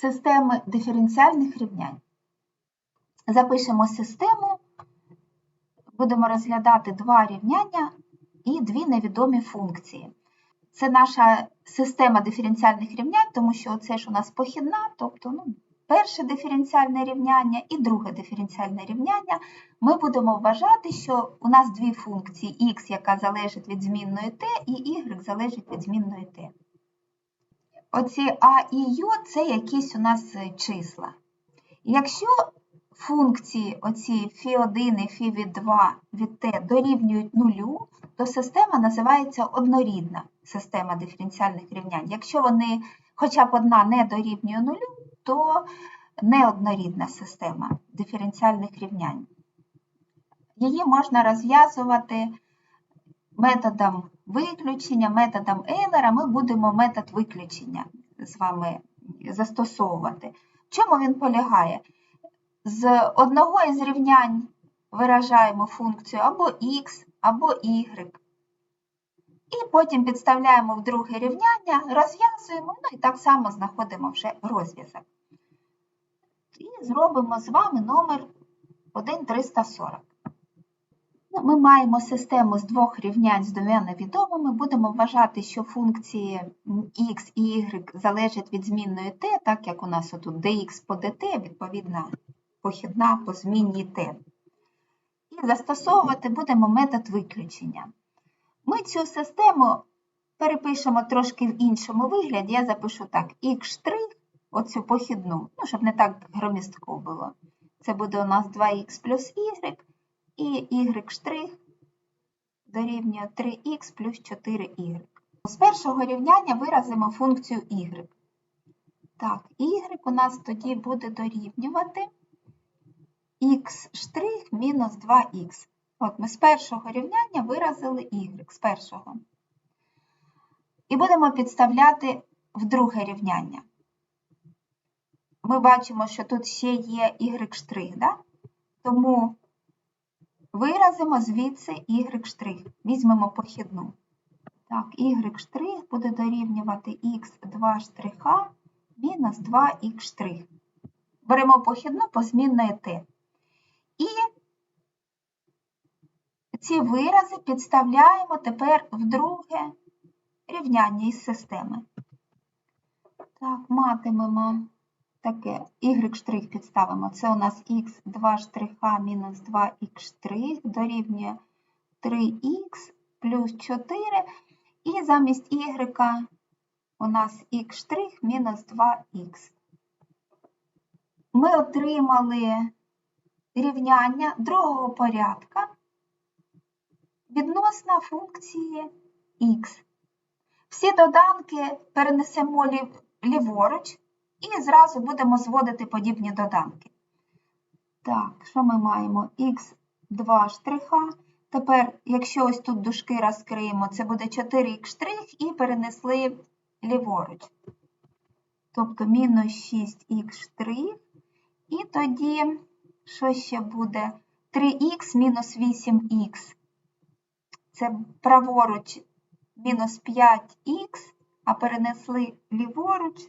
системи диференціальних рівнянь. Запишемо систему, будемо розглядати два рівняння і дві невідомі функції. Це наша система диференціальних рівнянь, тому що це ж у нас похідна, тобто ну, перше диференціальне рівняння і друге диференціальне рівняння. Ми будемо вважати, що у нас дві функції x, яка залежить від змінної t, і y залежить від змінної t. Оці А і Ю це якісь у нас е, числа. Якщо функції оці φ1 і φ від 2 від t дорівнюють нулю, то система називається однорідна система диференціальних рівнянь. Якщо вони хоча б одна не дорівнює нулю, то неоднорідна система диференціальних рівнянь. Її можна розв'язувати методом виключення, методом Ейлера. Ми будемо метод виключення з вами застосовувати. В чому він полягає? З одного із рівнянь виражаємо функцію або x, або y. І потім підставляємо в друге рівняння, розв'язуємо, ну і так само знаходимо вже розв'язок. І зробимо з вами номер 1,340. Ну, Ми маємо систему з двох рівнянь з двома невідомими. Будемо вважати, що функції x і y залежать від змінної t, так як у нас тут dx по dt, відповідна похідна по змінній t. І застосовувати будемо метод виключення. Ми цю систему перепишемо трошки в іншому вигляді. Я запишу так: x', оцю похідну, ну, щоб не так громістко було. Це буде у нас 2х плюс y, і y' дорівнює 3х плюс 4y. З першого рівняння виразимо функцію y. Так, y у нас тоді буде дорівнювати x' мінус 2х. От ми з першого рівняння виразили y з першого. І будемо підставляти в друге рівняння. Ми бачимо, що тут ще є y', да? тому виразимо звідси y'. Візьмемо похідну. Так, y' буде дорівнювати x2 штриха мінус 2х'. Беремо похідну по змінної t. І ці вирази підставляємо тепер в друге рівняння із системи. Так, матимемо таке y' підставимо. Це у нас х2 штриха мінус 2х' дорівнює 3х плюс 4. І замість y у нас х' мінус 2х. Ми отримали рівняння другого порядка відносно функції х. Всі доданки перенесемо ліворуч і зразу будемо зводити подібні доданки. Так, що ми маємо? х2 штриха. Тепер, якщо ось тут дужки розкриємо, це буде 4х штрих і перенесли ліворуч. Тобто мінус 6х штрих. І тоді, що ще буде? 3х мінус 8х. Це праворуч мінус 5х, а перенесли ліворуч,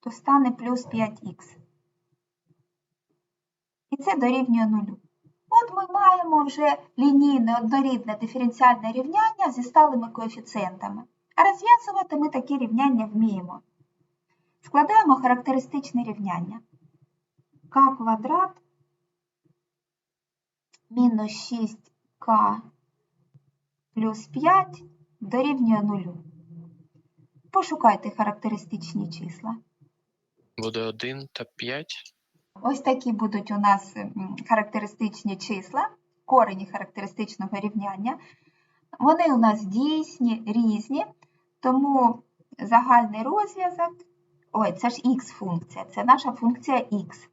то стане плюс 5х. І це дорівнює нулю. От ми маємо вже лінійне однорідне диференціальне рівняння зі сталими коефіцієнтами. А розв'язувати ми такі рівняння вміємо. Складаємо характеристичне рівняння. К квадрат мінус 6К плюс 5 дорівнює 0. Пошукайте характеристичні числа. Буде 1 та 5. Ось такі будуть у нас характеристичні числа, корені характеристичного рівняння. Вони у нас дійсні, різні, тому загальний розв'язок, ой, це ж х-функція, це наша функція х,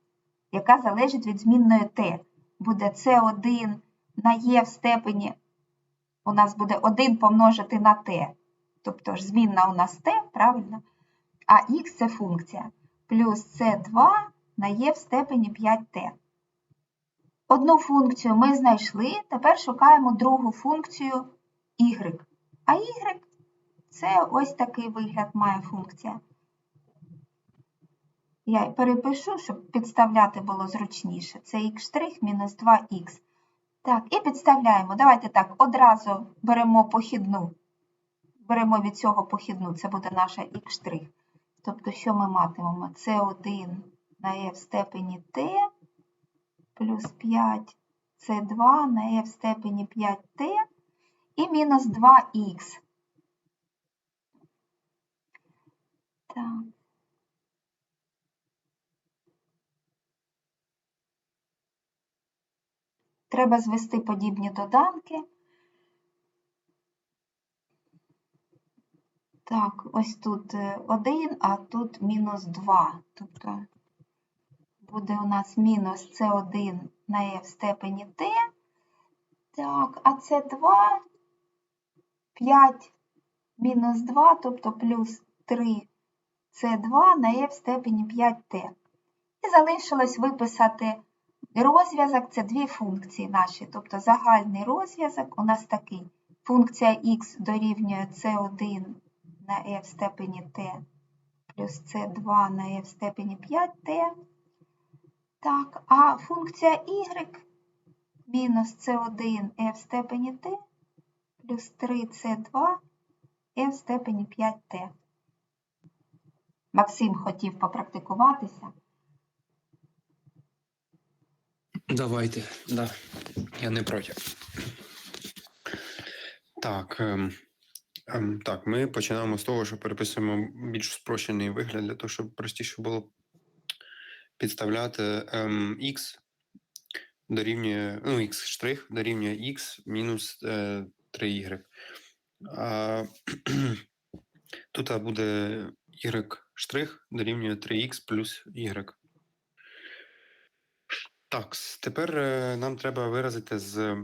яка залежить від змінної t. Буде c1 на e в степені, у нас буде 1 помножити на t. Тобто ж змінна у нас t, правильно? А х це функція. Плюс c2 на e в степені 5t. Одну функцію ми знайшли, тепер шукаємо другу функцію y. А y це ось такий вигляд має функція. Я перепишу, щоб підставляти було зручніше. Це х' мінус 2х. Так, і підставляємо. Давайте так, одразу беремо похідну. Беремо від цього похідну, це буде наша х'. Тобто, що ми матимемо? Це 1 на e в степені t плюс 5 це 2 на e в степені 5t і мінус 2х. Так. Треба звести подібні доданки. Так, ось тут 1, а тут мінус 2. Тобто буде у нас мінус С1 на e в степені t. Так, а С2 5 мінус 2, тобто плюс 3 С2 на e в степені 5t. І залишилось виписати розв'язок, це дві функції наші. Тобто загальний розв'язок у нас такий. Функція х дорівнює С1 на e в степені t плюс С2 на e в степені 5t. Так, а функція y мінус С1 e в степені t плюс 3С2 e в степені 5t. Максим хотів попрактикуватися. Давайте, да. Я не проти. Так, ем, так, ми починаємо з того, що переписуємо більш спрощений вигляд для того, щоб простіше було підставляти ем, x дорівнює, ну, x штрих дорівнює x мінус е, 3y. А, тут буде y штрих дорівнює 3x плюс y. Так, тепер е, нам треба виразити з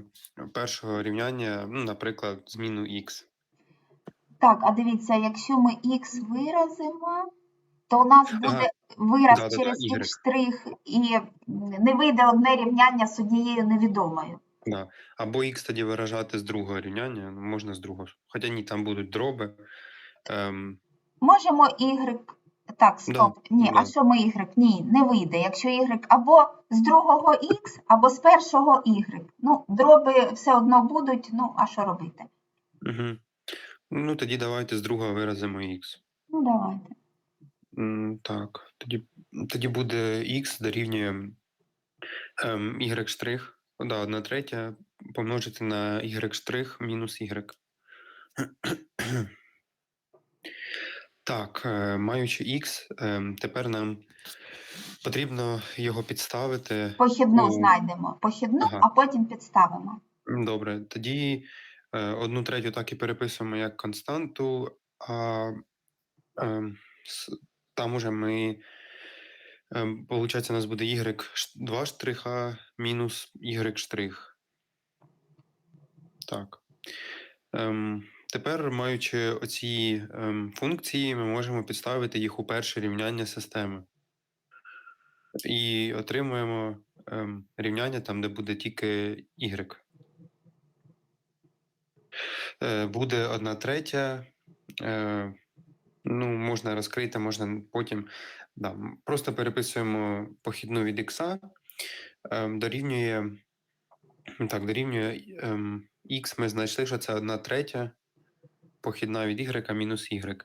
першого рівняння, ну, наприклад, зміну x. Так, а дивіться, якщо ми х виразимо, то у нас буде вираз Да-да-да, через Y. х штрих і не вийде одне рівняння з однією невідомою. Да. Або x тоді виражати з другого рівняння, ну, можна з другого. Хоча ні, там будуть дроби. Ем, Можемо y. Так, стоп. Ні, а що ми y? Ні, не вийде. Якщо y або з другого x, або з першого y. Ну, дроби все одно будуть, ну, а що робити? угу. Ну, тоді давайте з другого виразимо x. Ну, давайте. М, Так, тоді, тоді буде x дорівнює ем, y штрих, да, 1 третя помножити на y штрих мінус y. Так, е, маючи x, ем, тепер нам потрібно його підставити. Похідну у- знайдемо. Похідну, Ага. а потім підставимо. Добре, тоді одну третю так і переписуємо як константу, а ем, там уже ми, ем, получається, у нас буде y2 штриха мінус y штрих. Так. Ем, тепер, маючи оці ем, функції, ми можемо підставити їх у перше рівняння системи. І отримуємо ем, рівняння там, де буде тільки y. Е, буде одна третя. Е, ну, можна розкрити, можна потім. Да, просто переписуємо похідну від х, ем, дорівнює. Так, дорівнює ем, х, ми знайшли, що це одна третя, похідна від y мінус y.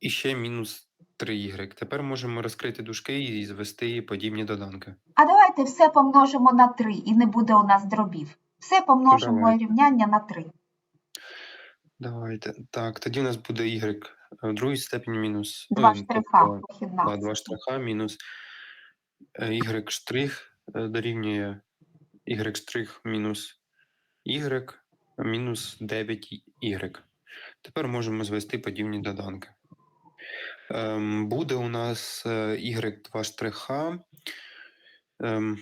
І ще мінус 3y. Тепер можемо розкрити дужки і звести подібні доданки. А давайте все помножимо на 3 і не буде у нас дробів. Все помножимо Давай. рівняння на 3. Давайте. Так, тоді у нас буде y в другій степені мінус. Два штриха тобто, похідна. Да, два штриха мінус е, y штрих е, дорівнює y штрих мінус y мінус 9y. Тепер можемо звести подібні доданки. Ем, буде у нас е, y 2 штриха ем,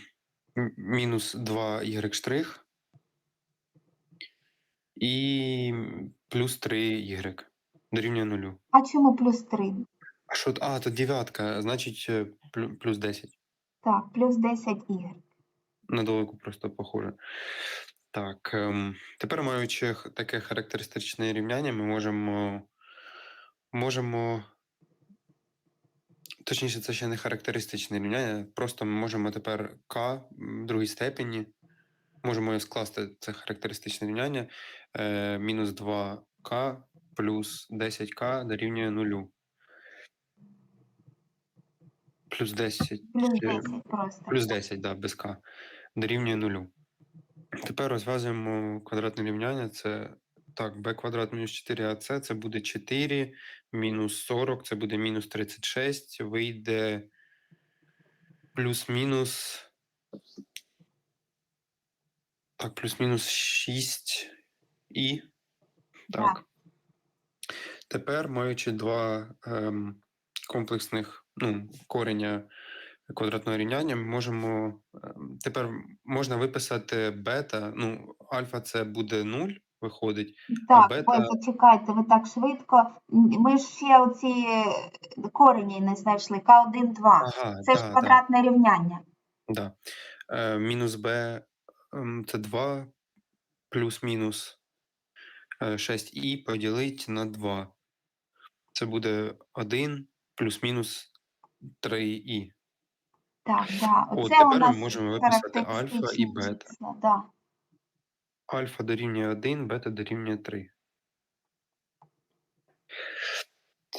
мінус 2 y штрих і плюс 3 y дорівнює нулю. А чому плюс 3? А що? А, то дев'ятка, значить е, плю- плюс 10. Так, плюс 10 y. На двойку просто похоже. Так, ем, тепер маючи х- таке характеристичне рівняння, ми можемо, можемо точніше, це ще не характеристичне рівняння. Просто ми можемо тепер k в другій степені. Можемо скласти це характеристичне рівняння. Е, мінус 2k плюс 10k дорівнює 0. Плюс 10. Плюс е, 10 просто. Плюс 10, да, без k. Дорівнює 0. Тепер розв'язуємо квадратне рівняння. Це так, b квадрат мінус 4ac це буде 4, мінус 40, це буде мінус 36, вийде плюс-мінус. Так, плюс-мінус 6 і. Так. Тепер, маючи два ем, комплексних ну, кореня квадратного рівняння, ми можемо. ем, Тепер можна виписати бета. Ну, альфа це буде 0, виходить. Так, бета- ой, зачекайте, ви так швидко. Ми ж ще оці е, корені не знайшли. К1, 2. Ага, Це ж да, да. квадратне рівняння. Да. Е, мінус b ем, це 2 плюс-мінус Э, 6i поділити на 2. Це буде 1 плюс-мінус 3i. Так, да. От Оце у тепер нас ми можемо виписати альфа і бета. числа. Альфа дорівнює 1, бета дорівнює 3.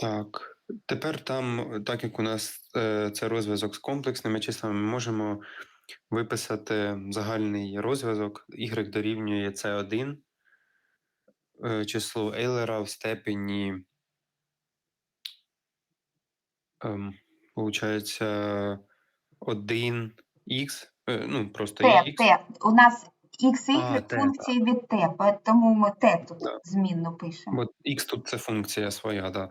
Так. Тепер там, так як у нас э, е, це розв'язок з комплексними числами, ми можемо виписати э, загальний розв'язок. Y дорівнює c 1 Е, Число Ейлера в степені. Ем, Получається 1х. Е, ну, просто Т, Т. У нас Х і функції від T. тому ми Т тут да. змінно пишемо. Бо Х тут це функція своя, да,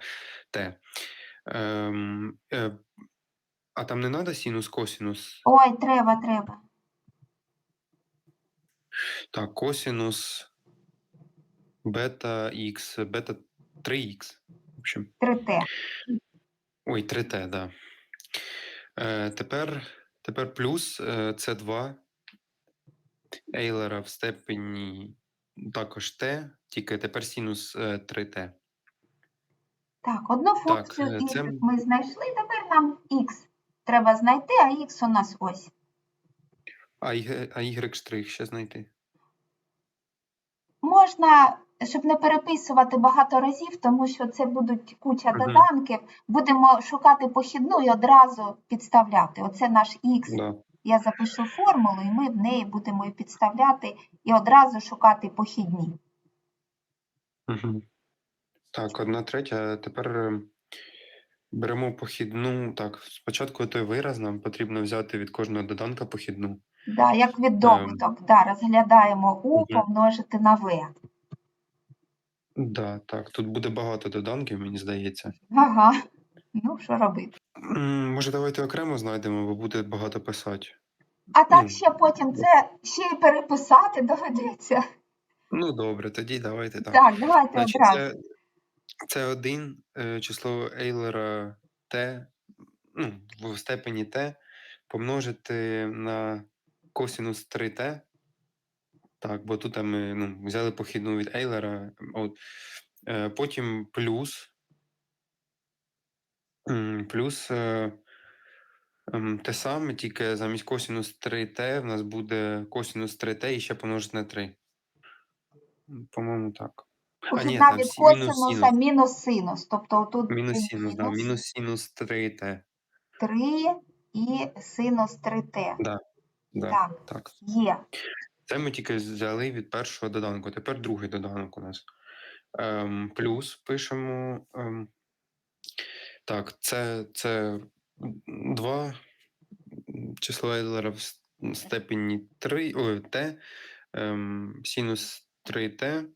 Т. Ем, е, а там не треба синус косинус? Ой, треба, треба. Так, косинус бета х, бета 3х. В общем, 3Т. ой, 3t, да. Е, тепер, тепер плюс е, це 2 Ейлера в степені також t, тільки тепер синус е, 3t. Так, одну Так, функцію е, y це- ми знайшли, тепер нам x треба знайти, а x у нас ось. А, y, а y штрих ще знайти. Можна, щоб не переписувати багато разів, тому що це будуть куча доданків, будемо шукати похідну і одразу підставляти. Оце наш x. Да. Я запишу формулу, і ми в неї будемо і підставляти і одразу шукати похідні. Угу. Так, одна третя. Тепер е, беремо похідну. Так, спочатку той вираз нам потрібно взяти від кожного доданка похідну. Да, як від добуток, да, розглядаємо у Ем. Помножити на v. Да, так, тут буде багато доданків, мені здається. Ага. Ну, що робити? М, Може, давайте окремо знайдемо, бо буде багато писати. А так Ну, ще потім це ще й переписати доведеться. Ну, добре, тоді давайте так. Так, давайте Значить, одразу. це, це один е, число Ейлера t, ну, в степені t помножити на косинус 3t. Так, бо тут ми ну, взяли похідну від Ейлера. От. Е, потім плюс. Плюс е, ем, те саме, тільки замість косинус 3t в нас буде косинус 3t і ще помножити на 3. По-моєму, так. А, ні, Похідна там від сі- мінус косинуса синус. мінус синус. Тобто тут Мінус синус, да, мінус синус 3t. 3 і синус 3t. Да, да, Так, так. є. Це ми тільки взяли від першого доданку. Тепер другий доданок у нас. Ем, плюс пишемо. Ем, так, це, це 2 число Ейлера в степені 3, ой, t, ем, синус 3t.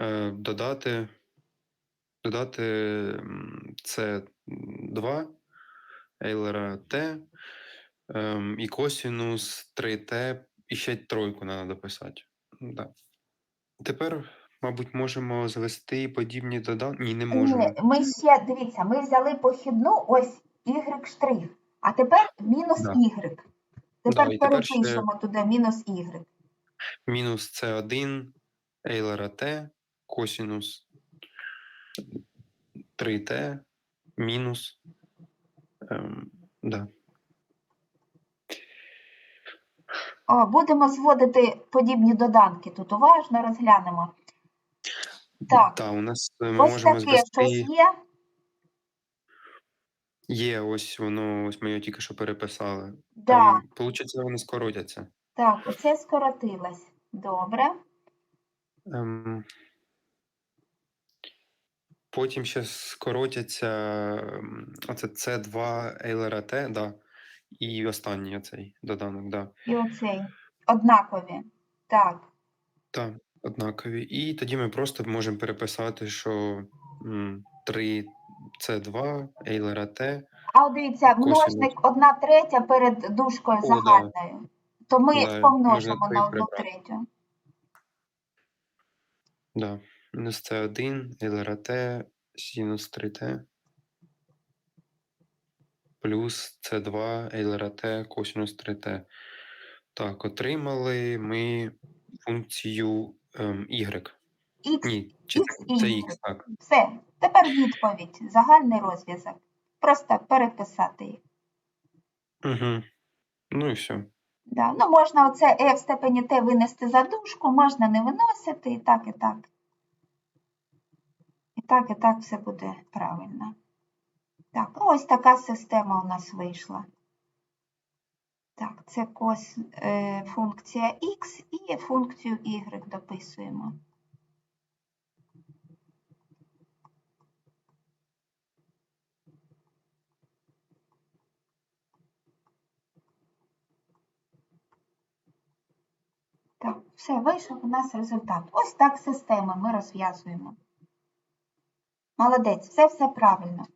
Е, додати, додати це 2 Ейлера t ем, і косінус 3t, і ще тройку треба дописати. Да. Тепер, мабуть, можемо звести подібні доданки. Ні, не можемо. Ні, ми ще, дивіться, ми взяли похідну ось y штрих, а тепер мінус Да. y. Тепер і тепер перепишемо туди мінус y. Мінус це 1 Ейлера t, косінус 3t мінус. Ем, да. О, будемо зводити подібні доданки. Тут уважно розглянемо. Так, Та, у нас е, ми ось можемо таке щось є. Є, ось воно, ось ми його тільки що переписали. Да, Там, получиться, вони скоротяться. так, оце скоротилось. Добре. Ем, потім ще скоротяться оце C2 Ейлера Т, да. І останній оцей доданок, да. І оцей. Однакові. Так. Так, однакові. І тоді ми просто можемо переписати, що 3 C2 Ейлера Т. А от дивіться, множник одна третя перед дужкою О, да. загальною. То ми Да, помножимо на одну третю. Да. Мінус С1, Ейлера Т, синус 3Т. Плюс С2, Ейлера Т, косинус 3Т. Так, отримали ми функцію ем, Y. Х, Ні, чи Х це, і X, так. Все. Тепер відповідь. Загальний розв'язок. Просто переписати їх. Угу. Ну і все. Да. Ну, можна оце e в степені t винести за дужку, можна не виносити, і так, і так. І так, і так все буде правильно. Так, ну ось така система у нас вийшла. Так, це кос, е, функція x і функцію y дописуємо. Так, все, вийшов у нас результат. Ось так системи ми розв'язуємо. Молодець, все все правильно.